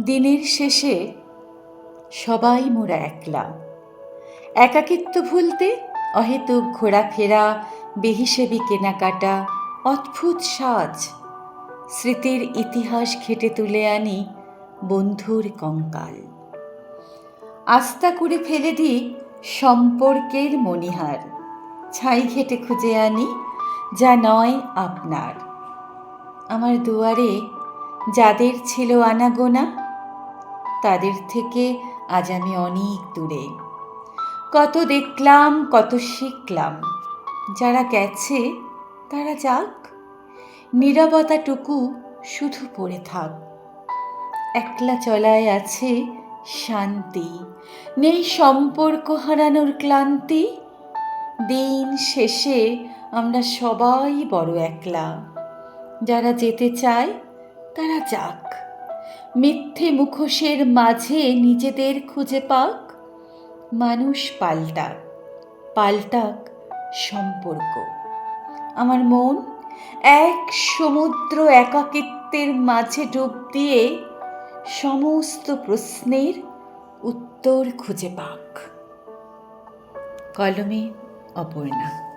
দিনের শেষে সবাই মোরা একলা। একাকিত্ব ভুলতে অহেতুক ঘোরাফেরা, বেহিসেবি কেনাকাটা, অদ্ভুত সাজ, স্মৃতির ইতিহাস ঘেটে তুলে আনি বন্ধুর কঙ্কাল। আস্থা করে ফেলে দিই সম্পর্কের মণিহার। ছাই ঘেটে খুঁজে আনি যা নয় আপনার। আমার দুয়ারে যাদের ছিল আনাগোনা তাদের থেকে আজ আমি অনেক দূরে। কত দেখলাম, কত শিখলাম। যারা গেছে, তারা যাক। নীরবতাটুকু শুধু পড়ে থাক। একলা চলায় আছে শান্তি। নেই সম্পর্ক হারানোর ক্লান্তি। দিন শেষে আমরা সবাই বড় একলা। যারা যেতে চায়, তারা যাক। মিথ্যে মুখোশের মাঝে নিজেদের খুঁজে পাক? মানুষ পাল্টাক পাল্টাক সম্পর্ক। আমার মন এক সমুদ্র একাকিত্বের মাঝে ডুব দিয়ে সমস্ত প্রশ্নের উত্তর খুঁজে পাক। কলমে অপর্ণা।